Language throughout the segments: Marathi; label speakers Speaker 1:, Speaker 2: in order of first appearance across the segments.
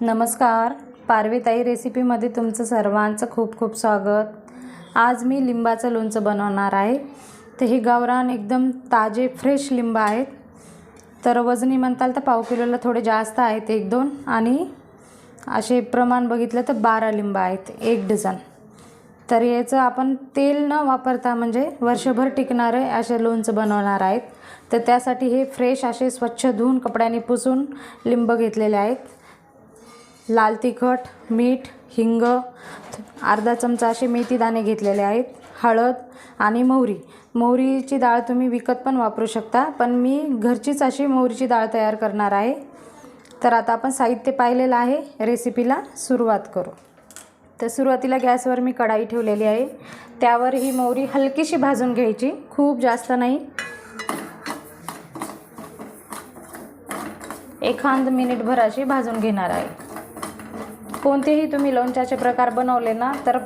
Speaker 1: नमस्कार. पारवीताई रेसिपीमध्ये तुमचं सर्वांचं खूप खूप स्वागत. आज मी लिंबाचं लोणचं बनवणार आहे. तर हे गावरान एकदम ताजे फ्रेश लिंब आहेत. तर वजनी म्हणताल तर पाव किलोला थोडे जास्त आहेत एक दोन. आणि असे प्रमाण बघितलं तर बारा लिंब आहेत एक डझन. तर याचं आपण तेल न वापरता म्हणजे वर्षभर टिकणारे असे लोणचं बनवणार आहेत. तर त्यासाठी हे फ्रेश असे स्वच्छ धुवून कपड्याने पुसून लिंब घेतलेले आहेत. लाल तिखट मीठ हिंग अर्धा चमचा असे मेथी दाणे घेतलेले आहेत हळद आणि मोहरी. मोहरीची डाळ तुम्ही विकत पण वापरू शकता पण मी घरचीच अशी मोहरीची डाळ तयार करणार आहे. तर आता आपण साहित्य पाहिलेलं आहे रेसिपीला सुरुवात करू. तर सुरुवातीला गॅसवर मी कढाई ठेवलेली आहे. त्यावर ही मोहरी हलकीशी भाजून घ्यायची खूप जास्त नाही. एखाद मिनिटभर अशी भाजून घेणार आहे. कोणतेही तुम्ही लोणच्याचे प्रकार बनवले ना तर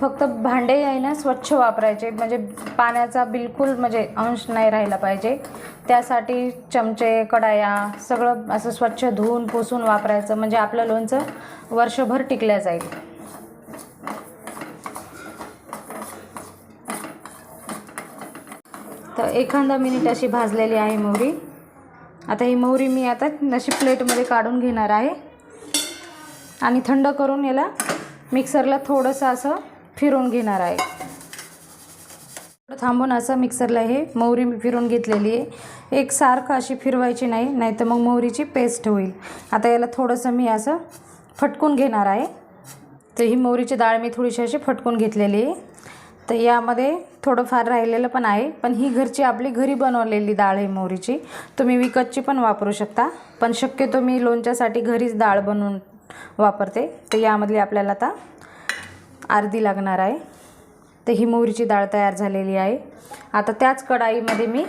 Speaker 1: फक्त भांडे आहे ना स्वच्छ वापरायचे. म्हणजे पाण्याचा बिलकुल म्हणजे अंश नाही राहिला पाहिजे. त्यासाठी चमचे कडाया सगळं असं स्वच्छ धुवून पुसून वापरायचं. म्हणजे आपलं लोणचं वर्षभर टिकल्या जाईल. तर एखादा मिनिट अशी भाजलेली आहे मोहरी. आता ही मोहरी मी आता अशी प्लेटमध्ये काढून घेणार आहे. आणि थंड करून याला मिक्सरला थोडंसं असं फिरून घेणार आहे. थांबून असं मिक्सरला हे मोहरी मी फिरून घेतलेली आहे. एक सारखं अशी फिरवायची नाही नाही तर मग मोहरीची पेस्ट होईल. आता याला थोडंसं मी असं फटकून घेणार आहे. तर ही मोहरीची डाळ मी थोडीशी अशी फटकून घेतलेली आहे. तर यामध्ये थोडंफार राहिलेलं पण आहे पण ही घरची आपली घरी बनवलेली डाळ आहे मोहरीची. तुम्ही विकतची पण वापरू शकता पण शक्यतो मी लोणच्यासाठी घरीच डाळ बनवून वापरते. तर यामधली आपल्याला आता अर्धी लागणार आहे. तर ही मोहरीची डाळ तयार झालेली आहे. आता त्याच कढाईमध्ये मी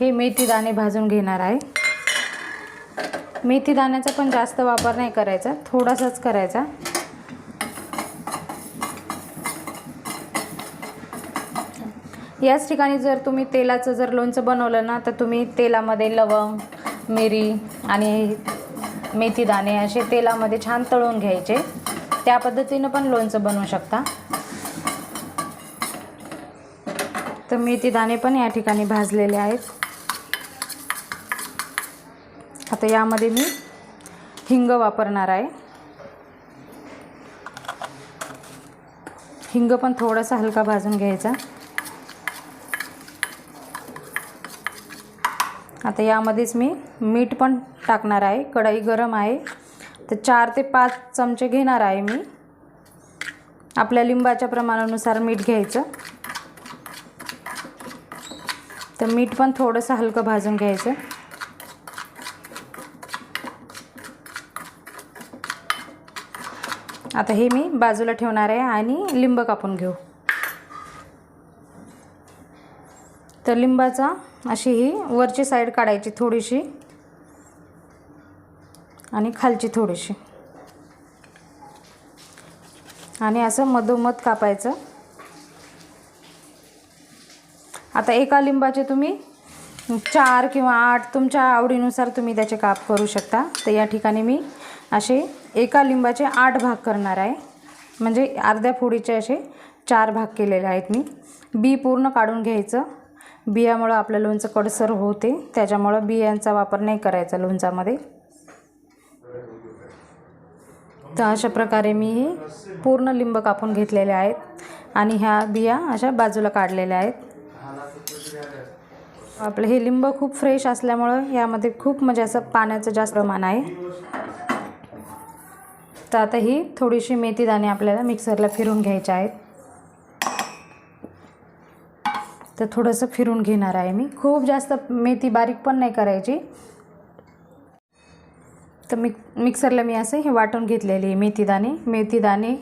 Speaker 1: हे मेथी दाणे भाजून घेणार आहे. मेथी दाण्याचा पण जास्त वापर नाही करायचा थोडासाच करायचा. याच ठिकाणी जर तुम्ही तेलाचं जर लोणचं बनवलं ना तर तुम्ही तेलामध्ये लवंग मिरी आणि मेथी दाणे असे तेलामध्ये छान तळून घ्यायचे. त्या पद्धतीनं पण लोणचं बनवू शकता. तर मेथी दाणे पण या ठिकाणी भाजलेले आहेत. आता यामध्ये मी हिंग वापरणार आहे. हिंग पण थोडासा हलका भाजून घ्यायचा. आता यामध्येच मी मीठ पण टाकणार आहे कढई गरम आहे. तर चार ते पाच चमचे घेणार आहे मी. आपल्या लिंबाच्या प्रमाणानुसार मीठ घ्यायचं. तर मीठ पण थोडंसं हलकं भाजून घ्यायचं. आता हे मी बाजूला ठेवणार आहे आणि लिंब कापून घेऊ. तर लिंबाचा अशी ही वरची साईड काढायची थोडीशी आणि खालची थोडीशी. आणि असं मधोमध कापायचं. आता एका लिंबाचे तुम्ही चार किंवा आठ तुमच्या आवडीनुसार तुम्ही त्याचे काप करू शकता. तर या ठिकाणी मी असे एका लिंबाचे आठ भाग करणार आहे. म्हणजे अर्ध्या फोडीचे असे चार भाग केलेले आहेत मी. बी पूर्ण काढून घ्यायचं. बियामुळं आपलं लोणचं कडसर होते. त्याच्यामुळं बियांचा वापर नाही करायचा लोणचामध्ये तर अशा प्रकारे मी हे पूर्ण लिंब कापून घेतलेले आहेत. आणि ह्या बिया अशा बाजूला काढलेल्या आहेत. आपलं हे लिंब खूप फ्रेश असल्यामुळं यामध्ये खूप म्हणजे असं पाण्याचं जास्त प्रमाण आहे. तर आता ही थोडीशी मेथी दाणे आपल्याला मिक्सरला फिरून घ्यायचे आहेत. तर थोडंसं फिरून घेणार आहे मी. खूप जास्त मेथी बारीक पण नाही करायची. तर मिक मिक्सरला मी असं हे वाटून घेतलेले आहे मेथीदाणे मेथीदाणे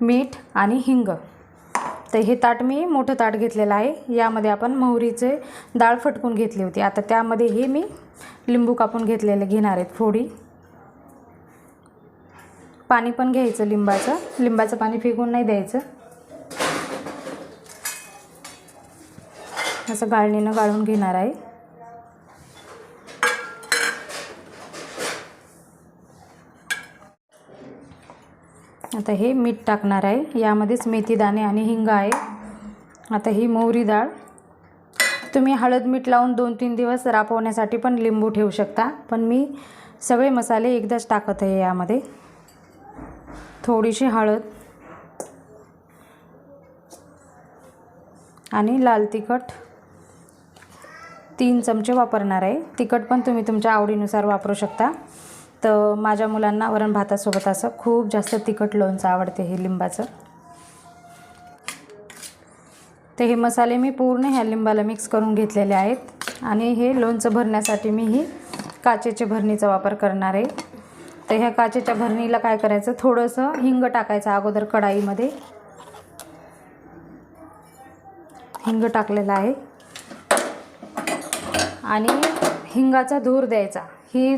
Speaker 1: मीठ आणि हिंग. तर हे ताट मी मोठं ताट घेतलेलं आहे. यामध्ये आपण मोहरीचे डाळ फटकून घेतली होती. आता त्यामध्ये हे मी लिंबू कापून घेतलेले घेणार आहेत फोडी. पाणी पण घ्यायचं लिंबाचं. लिंबाचं पाणी फेकून नाही द्यायचं. असं गाळणीनं गाळून घेणार आहे. आता हे मीठ टाकणार आहे. यामध्येच मेथी दाणे आणि हिंग आहे. आता ही मोहरी डाळ. तुम्ही हळद मीठ लावून दोन तीन दिवस रापवण्यासाठी पण लिंबू ठेवू शकता. पण मी सगळे मसाले एकदाच टाकत आहे यामध्ये. थोडीशी हळद. आणि लाल तिखट. तीन चमचे वापरणार आहे. तिखट पण तुम्ही तुमच्या आवडीनुसार वापरू शकता. तर माझ्या मुलांना वरण भातासोबत असं खूप जास्त तिखट लोणचं आवडते हे लिंबाचं. ते हे मसाले मी पूर्ण ह्या लिंबाला मिक्स करून घेतलेले आहेत. आणि हे लोणचं भरण्यासाठी मी ही काचेच्या भरणीचा वापर करणार आहे. तर ह्या काचेच्या भरणीला काय करायचं? थोडंसं हिंग टाकायचं अगोदर कढाईमध्ये. हिंग टाकलेलं आहे. आणि हिंगाचा धूर द्यायचा. ही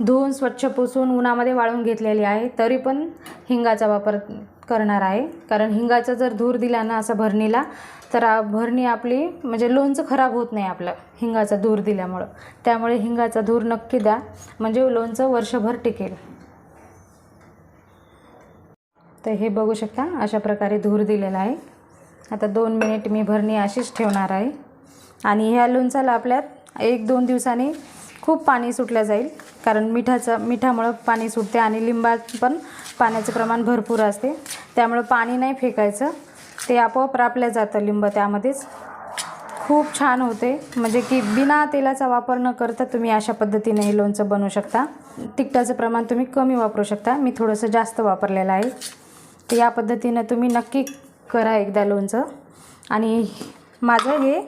Speaker 1: धुवून स्वच्छ पुसून उन्हामध्ये वाळून घेतलेली आहे तरी पण हिंगाचा वापर करणार आहे. कारण हिंगाचा जर धूर दिला ना असं भरणीला तर भरणी आपली म्हणजे लोणचं खराब होत नाही आपलं हिंगाचा धूर दिल्यामुळं. त्यामुळे हिंगाचा धूर नक्की द्या. म्हणजे लोणचं वर्षभर टिकेल. तर हे बघू शकता अशा प्रकारे धूर दिलेला आहे. आता दोन मिनिट मी भरणी अशीच ठेवणार आहे. आणि ह्या लोणचाला आपल्यात एक दोन दिवसांनी खूप पाणी सुटलं जाईल. कारण मिठाचं मिठामुळं पाणी सुटते आणि लिंबात पण पाण्याचं प्रमाण भरपूर असते. त्यामुळं पाणी नाही फेकायचं. ते आपोआप रापलं जातं लिंब त्यामध्येच. खूप छान होते. म्हणजे की बिना तेलाचा वापर न करता तुम्ही अशा पद्धतीने हे लोणचं बनवू शकता. तिखटाचं प्रमाण तुम्ही कमी वापरू शकता. मी थोडंसं जास्त वापरलेलं आहे. तर या पद्धतीनं तुम्ही नक्की करा एकदा लोणचं. आणि माझं हे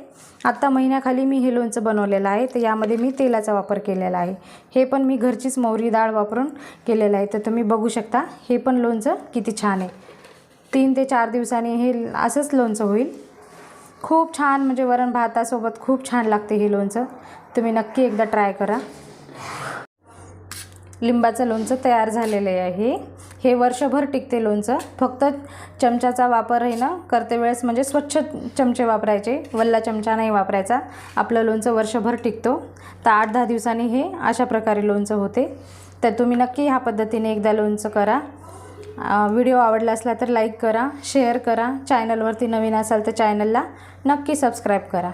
Speaker 1: आत्ता महिन्याखाली मी हे लोणचं बनवलेलं आहे. तर यामध्ये मी तेलाचा वापर केलेला आहे. हे पण मी घरचीच मोहरी डाळ वापरून केलेलं आहे. तर तुम्ही बघू शकता हे पण लोणचं किती छान आहे. तीन ते चार दिवसांनी हे असंच लोणचं होईल. खूप छान म्हणजे वरण भातासोबत खूप छान लागते हे लोणचं. तुम्ही नक्की एकदा ट्राय करा. लिंबाचं लोणचं तयार झालेलं आहे. हे वर्षभर टिकते लोणचं. फक्त चमच्याचा वापर आहे ना करते वेळेस म्हणजे स्वच्छ चमचे वापरायचे. वल्ला चमचा नाही वापरायचा. आपलं लोणचं वर्षभर टिकतो. तर आठ दहा दिवसांनी हे अशा प्रकारे लोणचं होते. तर तुम्ही नक्की ह्या पद्धतीने एकदा लोणचं करा. व्हिडिओ आवडला असला तर लाईक करा शेअर करा. चॅनलवरती नवीन असाल तर चॅनलला नक्की सबस्क्राईब करा.